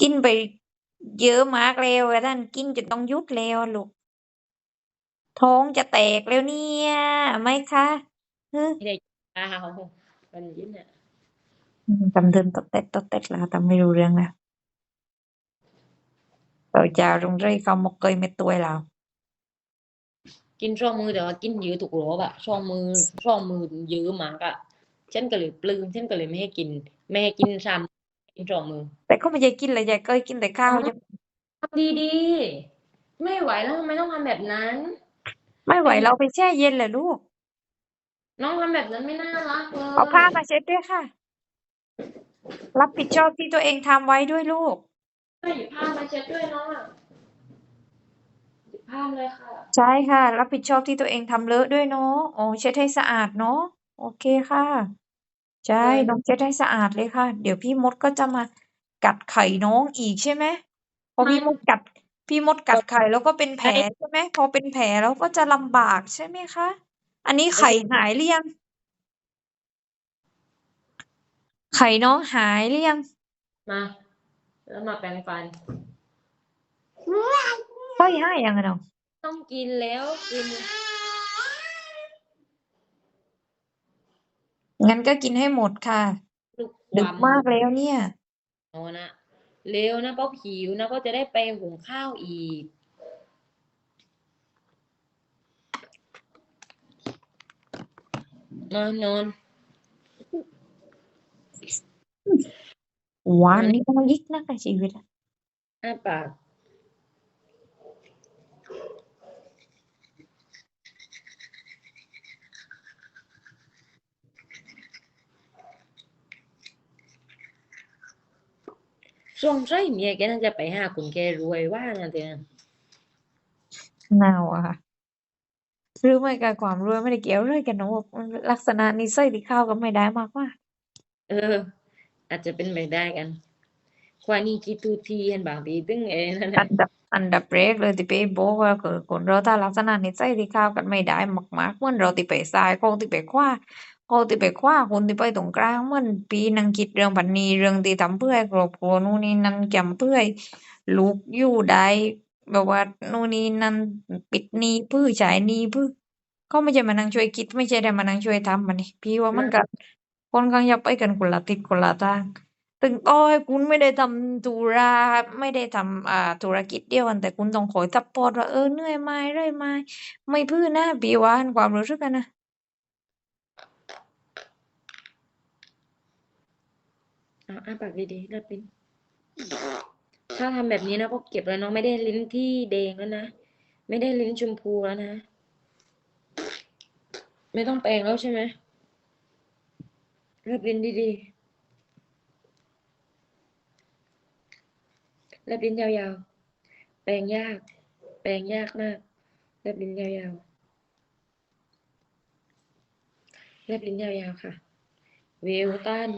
กินไปเยอะมากแล้วอะท่านกินจนต้องหยุดแล้วอะลูก ท้องจะแตกแล้วเนี่ยไหมคะฮึไม่ได้ข้าววันนี้เนี่ยอืมจำเดินตดเต็ดตดเต็ดแล้วแต่ไม่รู้เรื่องแล้วเราจะรงเรยเขามกเกยเม็ดตัวแล้วกินช่องมือแต่ว่ากินเยอะถูกรอบอะช่องมือช่องมือเยอะมากอะฉันก็เลยปลื้มฉันก็เลยไม่ให้กิน ไม่ให้กินซ้ำ กินช่องมือ แต่ก็ไม่ใช่กินเลยยายเกยกินแต่ข้าวจะทำดีๆ ไม่ไหวแล้วทำไมต้องทำแบบนั้น ไม่ไหวเราไปแช่เย็นแหละลูกน้องทำแบบนั้นไม่น่ารักเลยเอาผ้ามาเช็ดด้วยค่ะ รับผิดชอบที่ตัวเองทำไว้ด้วยลูกหยิบผ้ามาเช็ดด้วยน้องอะหยิบผ้ามาเลยค่ะ ใช่ค่ะ รับผิดชอบที่ตัวเองทำเลอะด้วยเนาะโอ้เช็ดให้สะอาดเนาะโอเคค่ะ ใช่เออน้องเช็ดให้สะอาดเลยค่ะ เดี๋ยวพี่มดก็จะมากัดไข่น้องอีกใช่ไหม พอพี่มดกัด พี่มดกัดไข่แล้วก็เป็นแผลใช่ไหม พอเป็นแผลแล้วก็จะลำบากใช่ไหมคะ อันนี้ไข่หายหรือยัง ไข่น้องหายหรือยัง มา แล้วมาแปรงฟันเฮ้ยหายยังอะน้องต้องกินแล้วกิน งั้นก็กินให้หมดค่ะ ลูกดึคกวามมากแล้วเนี่ย เอานะเร็วนะเพราะหิวนะก็จะได้ไปหุงข้าวอีก นอนนอนวันนี้ต้องยิกนักในชีวิตอะ อ้าปาก สงสัยเมียแกน่าจะไปหาคนแกรวยว่านะเตียหนาวอะค่ะหรือไม่กับความรวยไม่ได้เกี่ยวเลยกันเนอะลักษณะนิสัยที่เข้ากันไม่ได้มากกว่า เออ อาจจะเป็นไปได้กัน ควานี่คิดทูทีเห็นบางทีตึงเองนั่นอันะนดับอันดับแรกเลยที่ไปบอกว่าคือคนเราถ้าลักษณะนิสัยที่เข้ากันไม่ได้มากๆเหมือนเราที่ไปซ้ายคนที่ไปขวา คนที่ไปขวาคนที่ไปตรงกลางเหมือนปีนังคิดเรื่องพันนีเรื่องที่ทำเพื่อให้ครอบครัวนู่นนี่นั่นจำเพื่อให้ลูกอยู่ได้แบบว่านู่นนี่นั่นปิดหนี้เพื่อจ่ายหนี้เพื่อเขาไม่ใช่มานั่งช่วยคิด ไม่ใช่ได้มานั่งช่วยทำมันนี่พี่ว่ามันก็ค่อนข้างจะไปกันคนละทิศคนละทางถึงต่อให้คุณไม่ได้ทำธุระไม่ได้ทำอ่าธุรกิจเดียวกันแต่คุณต้องคอยซัพพอร์ตว่าเออเหนื่อยไหมเรื่อยไหมไม่พื้นนะพี่ว่านความรู้สึกกันนะ เอาอ้าปากดีๆแล้วปินถ้าทำแบบนี้นะพอเก็บแล้วน้องไม่ได้ลิ้นที่แดงแล้วนะ ไม่ได้ลิ้นชมพูแล้วนะ ไม่ต้องแปรงแล้วใช่ไหมแลบลิ้นดีๆแลบลิ้นยาวๆ แปรงยาก แปรงยากมากแลบลิ้นยาวๆแลบลิ้นยาวๆค่ะ เวลตัน